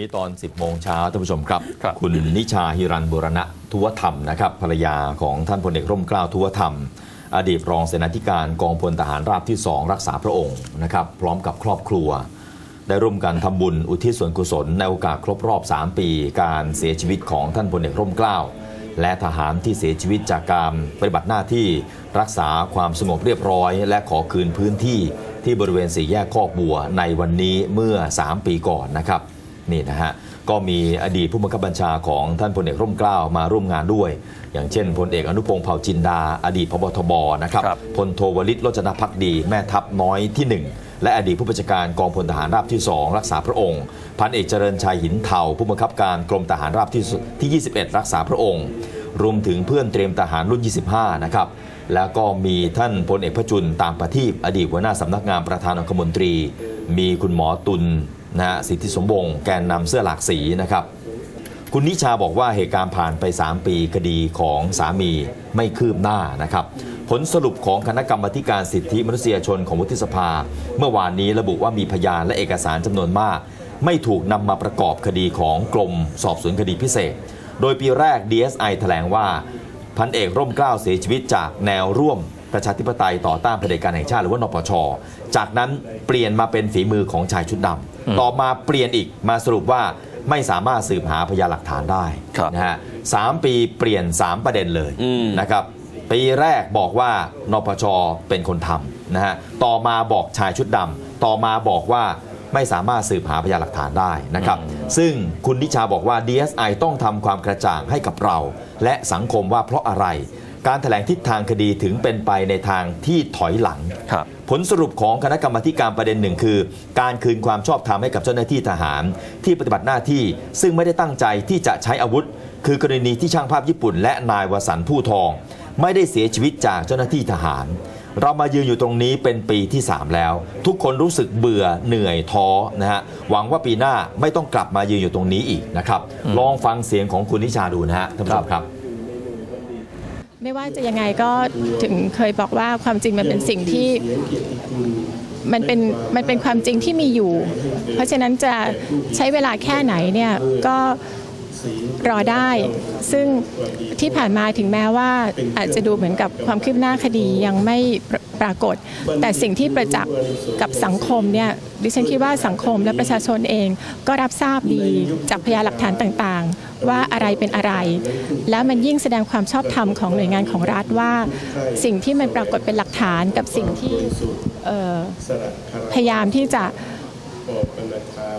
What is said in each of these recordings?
นี้ตอน 10 โมงเช้าท่านผู้ชมครับครับคุณนิชาฮิรันบุรณะทุวธรรมนะครับภรรยาของท่านพลเอกร่มเกล้าทุวธรรม อดีตรองเสนาธิการกองพลทหารราบที่ 2 รักษาพระองค์นะครับพร้อมกับครอบครัว ได้ร่วมกันทำบุญอุทิศส่วนกุศล ในโอกาสครบรอบ 3 ปี การเสียชีวิตของท่านพลเอกร่มเกล้าและทหารที่เสียชีวิตจากการปฏิบัติหน้าที่รักษาความสงบเรียบร้อย และขอคืนพื้นที่ที่บริเวณสี่แยกคอกบัวในวันนี้เมื่อ 3 ปีก่อนนะครับ นี่นะฮะก็มีอดีตผู้บังคับบัญชาของท่านพลเอกร่มเกล้ามาร่วมงานด้วย อย่างเช่นพลเอกอนุพงศ์เผ่าจินดา อดีตพบทบนะครับครับ พลโทวลิตโรจนพักดี แม่ทัพน้อยที่หนึ่งและอดีตผู้บัญชาการกองพลทหารราบที่ 2 รักษาพระองค์ พันเอกเจริญชัยหินเทาผู้บังคับการกรมทหารราบที่สุที่ 21 รักษาพระองค์ รวมถึงเพื่อนเตรียมทหารรุ่น 25 นะครับ แล้วก็มีท่านพลเอกพระจุลตามประทีปอดีตหัวหน้าสำนักงานประธานองคมนตรี มีคุณหมอตุล นะฮะสิทธิสมบงแกนนำเสื้อหลากสีนะครับ คุณนิชาบอกว่าเหตุการณ์ผ่านไป 3 ปีคดีของสามีไม่คืบหน้านะครับ ผลสรุปของคณะกรรมการสิทธิมนุษยชนของวุฒิสภา เมื่อวานนี้ระบุว่ามีพยานและเอกสารจำนวนมาก ไม่ถูกนำมาประกอบคดีของกรมสอบสวนคดีพิเศษ โดยปีแรก DSI แถลงว่าพันเอกร่มเกล้าเสียชีวิตจากแนวร่วม ประชาธิปไตยต่อต้านเผด็จการแห่งชาติหรือว่านปช จากนั้นเปลี่ยนมาเป็นฝีมือของชายชุดดำต่อมาเปลี่ยนอีกมาสรุปว่าไม่สามารถสืบหาพยานหลักฐานได้ครับนะฮะสามปีเปลี่ยน 3 ประเด็นเลยอืมนะครับปีแรกบอกว่านปชเป็นคนทำนะฮะต่อมาบอกชายชุดดำต่อมาบอกว่าไม่สามารถสืบหาพยานหลักฐานได้นะครับ ซึ่งคุณนิชาบอกว่า DSI ต้องทำความกระจ่างให้กับเรา และสังคมว่าเพราะอะไร การถแถลงทิศทางคดีถึงเป็นไปในทางที่ถอยหลัง ครับ ผลสรุปของคณะกรรมาธิการประเด็นหนึ่งคือ การคืนความชอบธรรมให้กับเจ้าหน้าที่ทหาร ที่ปฏิบัติหน้าที่ซึ่งไม่ได้ตั้งใจที่จะใช้อาวุธ คือกรณีที่ช่างภาพญี่ปุ่น และนายวสันต์ผู้ทอง ไม่ได้เสียชีวิตจากเจ้าหน้าที่ทหาร เรามายืนอยู่ตรงนี้เป็นปีที่ 3 แล้ว ทุกคนรู้สึกเบื่อเหนื่อยท้อนะฮะหวังว่าปีหน้าไม่ต้องกลับมายืนอยู่ตรงนี้อีกนะครับลองฟังเสียงของคุณนิชาดูนะฮะท่านผู้ชมครับ ไม่ว่าจะยังไงก็ถึงเคยบอกว่าความจริงมันเป็นสิ่งที่มันเป็นมันเป็นความจริงที่มีอยู่ เพราะฉะนั้นจะใช้เวลาแค่ไหนเนี่ยก็ รอได้ ซึ่งที่ผ่านมาถึงแม้ว่าอาจจะดูเหมือนกับความคืบหน้าคดียังไม่ปรากฏ แต่สิ่งที่ประจักษ์กับสังคมเนี่ยดิฉันคิดว่าสังคมและประชาชนเองก็รับทราบดีจากพยานหลักฐานต่างๆ ว่าอะไรเป็นอะไร แล้วมันยิ่งแสดงความชอบธรรมของหน่วยงานของรัฐว่า สิ่งที่มันปรากฏเป็นหลักฐานกับสิ่งที่พยายามที่จะ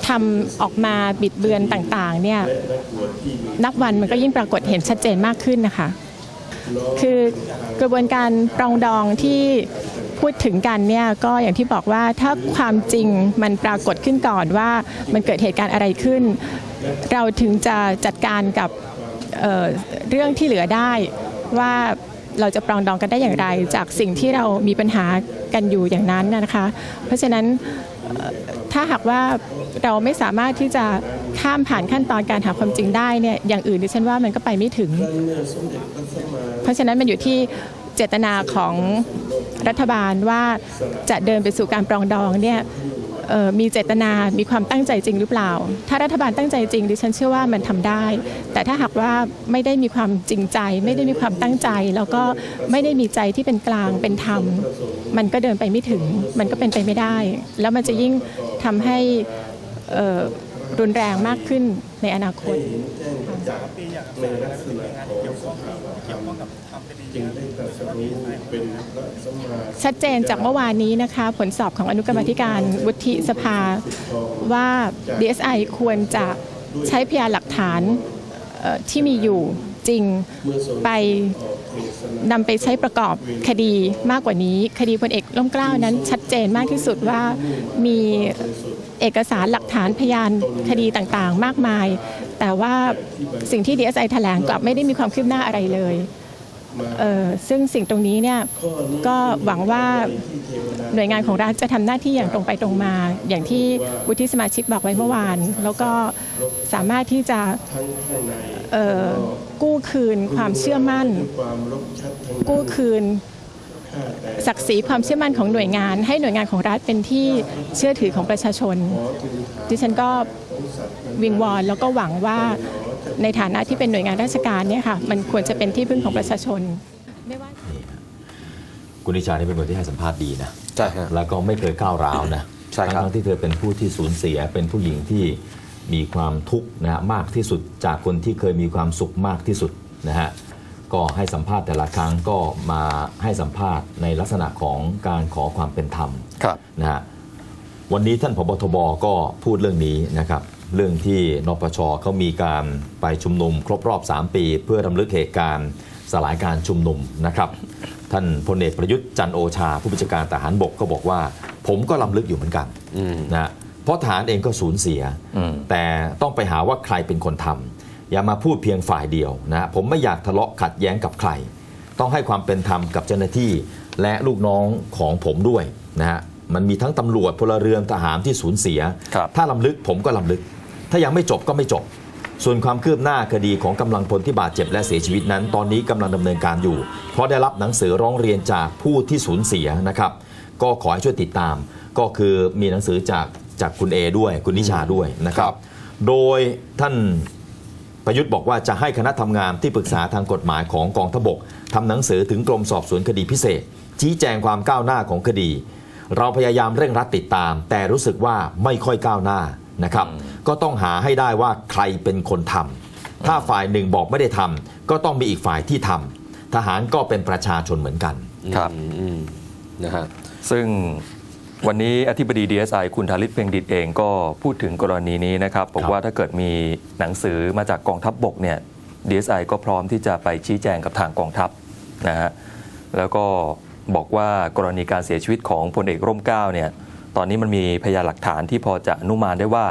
ทำออกมาบิดเบือนต่างๆเนี่ยนับวันมันก็ยิ่งปรากฏเห็นชัดเจนมากขึ้นนะคะ คือกระบวนการปรองดองที่พูดถึงกันเนี่ยก็อย่างที่บอกว่าถ้าความจริงมันปรากฏขึ้นก่อนว่ามันเกิดเหตุการณ์อะไรขึ้น เราถึงจะจัดการกับเเรื่องที่เหลือได้ว่าเราจะปรองดองกันได้อย่างไร จากสิ่งที่เรามีปัญหากันอยู่อย่างนั้นนะคะ เพราะฉะนั้น ถ้าหากว่าเราไม่สามารถที่จะข้ามผ่านขั้นตอนการหาความจริงได้เนี่ยอย่างอื่นดิฉันว่ามันก็ไปไม่ถึง เพราะฉะนั้นมันอยู่ที่เจตนาของรัฐบาลว่าจะเดินไปสู่การปรองดองเนี่ย มีเจตนา มีความตั้งใจจริงหรือเปล่า ถ้ารัฐบาลตั้งใจจริงดิฉันเชื่อว่ามันทำได้ แต่ถ้าหากว่าไม่ได้มีความจริงใจ ไม่ได้มีความตั้งใจ แล้วก็ไม่ได้มีใจที่เป็นกลางเป็นธรรม มันก็เดินไปไม่ถึง มันก็เป็นไปไม่ได้ แล้วมันจะยิ่งทำให้ รุนแรงมากขึ้นในอนาคตชัดเจนจากเมื่อวานนี้นะคะ ผลสอบของอนุกรรมาธิการวุฒิสภาว่า DSI ควรจะใช้พยานหลักฐานเอ่อที่มีอยู่จริงไป นำไปใช้ประกอบคดีมากกว่านี้ คดีพลเอกล่มเกล้านั้นชัดเจนมากที่สุดว่ามีเอกสารหลักฐานพยานคดีต่างๆ มากมาย แต่ว่าสิ่งที่ดีเอสไอแถลงกลับไม่ได้มีความคืบหน้าอะไรเลย ซึ่งสิ่งตรงนี้เนี่ยก็หวังว่าหน่วยงานของรัฐจะทำหน้าที่อย่างตรงไปตรงมา อย่างที่วุฒิสมาชิกบอกไว้เมื่อวาน แล้วก็สามารถที่จะกู้คืนความเชื่อมั่น กู้คืนศักดิ์ศรีความเชื่อมั่นของหน่วยงาน ให้หน่วยงานของรัฐเป็นที่เชื่อถือของประชาชน ดิฉันก็วิงวอนแล้วก็หวังว่า ในฐานะที่เป็นหน่วยงานราชการเนี่ยค่ะมันควรจะเป็นที่พึ่งของประชาชนไม่ว่าคุณนิชานี่เป็นคนที่ให้สัมภาษณ์ดีนะใช่ฮะแล้วก็ไม่เคยก้าวร้าวนะใช่ครับทั้งๆที่เธอเป็นผู้ที่สูญเสียเป็นผู้หญิงที่มีความทุกข์นะฮะมากที่สุดจากคนที่เคยมีความสุขมากที่สุดนะฮะก็ให้สัมภาษณ์แต่ละครั้งก็มาให้สัมภาษณ์ในลักษณะของการขอความเป็นธรรมครับนะฮะวันนี้ท่านพบทบก็พูดเรื่องนี้นะครับ เรื่องที่นปชเขามีการไปชุมนุม ครบรอบ 3 ปี เพื่อรำลึกเหตุการณ์สลายการชุมนุมนะครับ ท่านพลเอกประยุทธ์จันทร์โอชา ผู้บัญชาการทหารบกก็บอกว่า ผมก็รำลึกอยู่เหมือนกันอืมนะเพราะทหารเองก็สูญเสียอืมแต่ต้องไปหาว่าใครเป็นคนทำอย่ามาพูดเพียงฝ่ายเดียวนะผมไม่อยากทะเลาะขัดแย้งกับใคร ต้องให้ความเป็นธรรมกับเจ้าหน้าที่และลูกน้องของผมด้วยนะฮะมันมีทั้งตำรวจพลเรือนทหารที่สูญเสียครับถ้าลำลึกผมก็ลำลึก ถ้ายังไม่จบก็ไม่จบ ส่วนความคืบหน้าคดีของกำลังพลที่บาดเจ็บและเสียชีวิตนั้น ตอนนี้กำลังดำเนินการอยู่ เพราะได้รับหนังสือร้องเรียนจากผู้ที่สูญเสียนะครับ ก็ขอให้ช่วยติดตาม ก็คือมีหนังสือจากจากคุณเอด้วย คุณนิชาด้วยนะครัครับบโดยท่านประยุทธ์บอกว่าจะให้คณะทำงานที่ปรึกษาทางกฎหมายของกองทพบกทำหนังสือถึงกรมสอบสวนคดีพิเศษ ชี้แจงความก้าวหน้าของคดี เราพยายามเร่งรัดติดตาม แต่รู้สึกว่าไม่ค่อยก้าวหน้านะครับ ก็ต้องหาให้ได้ว่าใครเป็นคนทำถ้าฝ่ายหนึ่งบอกไม่ได้ทำก็ต้องมีอีกฝ่ายที่ทำทหารก็เป็นประชาชนเหมือนกันครับอืมนะฮะซึ่งวันนี้อธิบดี DSI คุณธาริศเพ็งดิตเองก็พูดถึงกรณีนี้นะครับบอกว่าถ้าเกิดมีหนังสือมาจากกองทัพบบกเนี่ย DSI ก็พร้อมที่จะไปชี้แจงกับทางกองทัพนะฮะแล้วก็บอกว่ากรณีการเสียชีวิตของพลเอกร่มเกล้าเนี่ยตอนนี้มันมีพยานหลักฐานที่พอจะอนุมานได้ว่า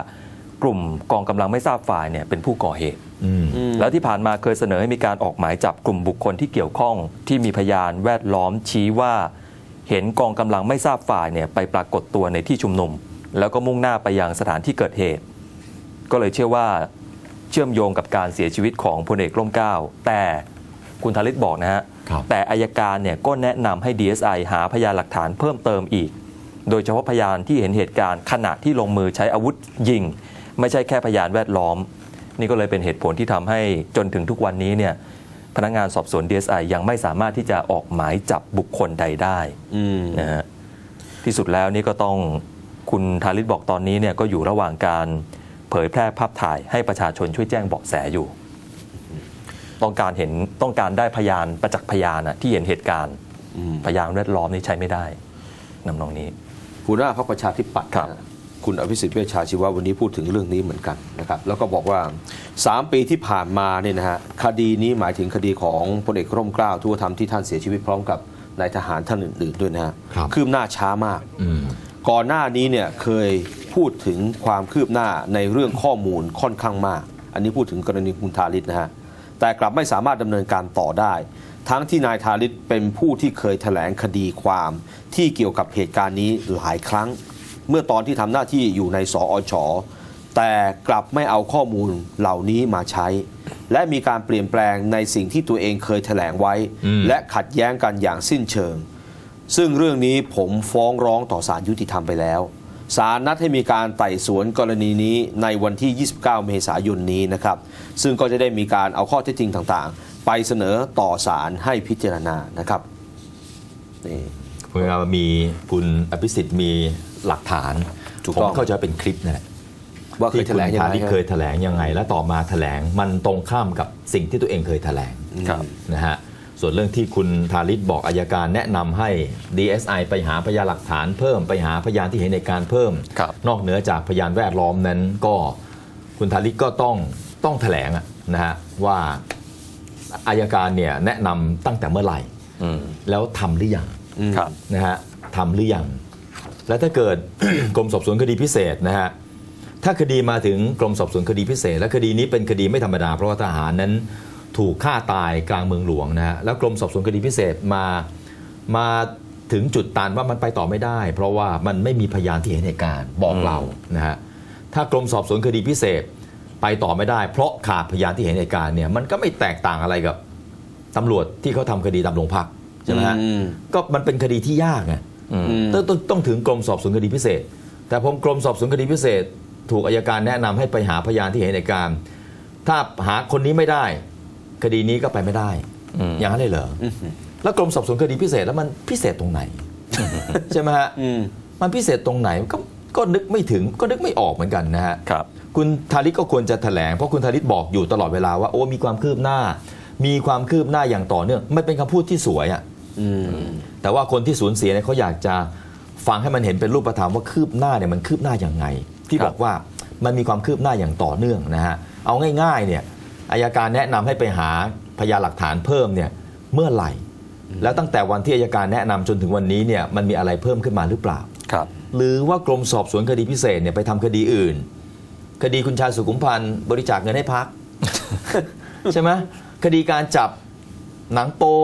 กลุ่มกองกำลังไม่ทราบฝ่ายเนี่ยเป็นผู้ก่อเหตุอืมแล้วที่ผ่านมาเคยเสนอให้มีการออกหมายจับกลุ่มบุคคลที่เกี่ยวข้องที่มีพยานแวดล้อมชี้ว่าเห็นกองกำลังไม่ทราบฝ่ายเนี่ยไปปรากฏตัวในที่ชุมนุม แล้วก็มุ่งหน้าไปยังสถานที่เกิดเหตุ ก็เลยเชื่อว่าเชื่อมโยงกับการเสียชีวิตของพลเอกร่มเกล้าแต่คุณธาริศบอกนะฮะครับแต่อายการเนี่ยก็แนะนำให้ DSI หาพยานหลักฐานเพิ่มเติมอีก โดยเฉพาะพยานที่เห็นเหตุการณ์ขณะที่ลงมือใช้อาวุธยิง ไม่ใช่แค่พยานแวดล้อม นี่ก็เลยเป็นเหตุผลที่ทำให้จนถึงทุกวันนี้เนี่ยพนักงานสอบสวน DSI ยังไม่สามารถที่จะออกหมายจับบุคคลใดได้อืมนะฮะที่สุดแล้วนี่ก็ต้องคุณธาริศบอกตอนนี้เนี่ยก็อยู่ระหว่างการเผยแพร่ภาพถ่ายให้ประชาชนช่วยแจ้งเบาะแสอยู่ ต้องการเห็นต้องการได้พยานประจักษ์พยานอะที่เห็นเหตุการณ์อืมพยานแวดล้อมนี่ใช้ไม่ได้นำนองนี้หัวหน้าพรรคประชาธิปัตย์ ครับนะคุณอภิสิทธิ์เวชชาชีวะวันนี้พูดถึงเรื่องนี้เหมือนกันนะครับแล้วก็บอกว่า 3 ปีที่ผ่านมาเนี่ยนะฮะคดีนี้หมายถึงคดีของพลเอกร่มเกล้าทั่วธรรมที่ท่านเสียชีวิตพร้อมกับนายทหารท่านอื่นๆด้วยนะฮะครับคืบหน้าช้ามากอืมก่อนหน้านี้เนี่ยเคยพูดถึงความคืบหน้าในเรื่องข้อมูลค่อนข้างมาก อันนี้พูดถึงกรณีคุณทาริศนะฮะแต่กลับไม่สามารถดำเนินการต่อได้ ทั้งที่นายทาริศเป็นผู้ที่เคยแถลงคดีความที่เกี่ยวกับเหตุการณ์นี้หลายครั้ง เมื่อตอนที่ทำหน้าที่อยู่ในสอชแต่กลับไม่เอาข้อมูลเหล่านี้มาใช้ และมีการเปลี่ยนแปลงในสิ่งที่ตัวเองเคยแถลงไว้อืมและขัดแย้งกันอย่างสิ้นเชิง ซึ่งเรื่องนี้ผมฟ้องร้องต่อศาลยุติธรรมไปแล้วศาลนัดให้มีการไต่สวนกรณีนี้ในวันที่ 29 เมษายนนี้นะครับ ซึ่งก็จะได้มีการเอาข้อเท็จจริงต่างๆ ไปเสนอต่อศาลให้พิจารณานะครับนี่เวลามีคุณอภิสิทธิ์มี หลักฐานถูกผมต้องเข้าใจเป็นคลิปนั่นแหละว่าเคยแถลงยังไงที่เคยแถลงยังไง และต่อมาแถลงมันตรงข้ามกับสิ่งที่ตัวเองเคยแถลงครับนะฮะส่วนเรื่องที่คุณทาริศบอกอายการแนะนำให้ DSI ไปหาพยานหลักฐานเพิ่มไปหาพยานที่เห็นในการเพิ่มครับนอกเหนือจากพยานแวดล้อมนั้นก็คุณทาริศก็ต้องต้องแถลงอะนะฮะว่าอายการเนี่ยแนะนำตั้งแต่เมื่อไหร่อืมแล้วทำหรือยังครับนะฮะทำหรือยัง แล้วถ้าเกิด กรมสอบสวนคดีพิเศษนะฮะถ้าคดีมาถึงกรมสอบสวนคดีพิเศษ และคดีนี้เป็นคดีไม่ธรรมดา เพราะว่าทหารนั้นถูกฆ่าตายกลางเมืองหลวงนะฮะแล้วกรมสอบสวนคดีพิเศษมามาถึงจุดตันว่ามันไปต่อไม่ได้ เพราะว่ามันไม่มีพยานที่เห็นเหตุการณ์บอกเรานะฮะถ้ากรมสอบสวนคดีพิเศษไปต่อไม่ได้ เพราะขาดพยานที่เห็นเหตุการณ์เนี่ยมันก็ไม่แตกต่างอะไรกับตำรวจที่เขาทำคดีตามโรงพักใช่ไหมฮะอืมก็มันเป็นคดีที่ยากไงอืม ต้องต้องต้องถึงกรมสอบสวนคดีพิเศษ แต่ผมกรมสอบสวนคดีพิเศษ ถูกอายการแนะนำให้ไปหาพยานที่เห็นเหตุการณ์ถ้าหาคนนี้ไม่ได้ คดีนี้ก็ไปไม่ได้อืมอย่างนั้นเลยเหรออแล้วกรมสอบสวนคดีพิเศษแล้วมันพิเศษตรงไหนใช่ไหมฮะอืมมันพิเศษตรงไหนก็ก็นึกไม่ถึงก็นึกไม่ออกเหมือนกันนะฮะครับ คุณธาริศก็ควรจะแถลงเพราะคุณธาริศบอกอยู่ตลอดเวลาว่าโอ้มีความคืบหน้า มีความคืบหน้าอย่างต่อเนื่องไม่เป็นคำพูดที่สวยอะอืม แต่ว่าคนที่สูญเสียเนี่ยเขาอยากจะฟังให้มันเห็นเป็นรูปธรรมว่าคืบหน้าเนี่ยมันคืบหน้าอย่างไง ที่ครับบอกว่ามันมีความคืบหน้าอย่างต่อเนื่องนะฮะเอาง่ายๆเนี่ยอายการแนะนำให้ไปหาพยานหลักฐานเพิ่มเนี่ยเมื่อไหร่ แล้วตั้งแต่วันที่อายการแนะนำจนถึงวันนี้เนี่ยมันมีอะไรเพิ่มขึ้นมาหรือเปล่าครับ หรือว่ากรมสอบสวนคดีพิเศษเนี่ยไปทำคดีอื่น คดีคุณชายสุขุมพันธ์บริจาคเงินให้พักใช่ไหมคดีการจับหนังโป๊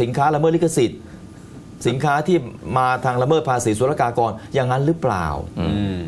สินค้าละเมิดลิขสิทธิ์ สินค้าที่มาทางละเมิดภาษีศุลกากรอย่างนั้นหรือเปล่า อืม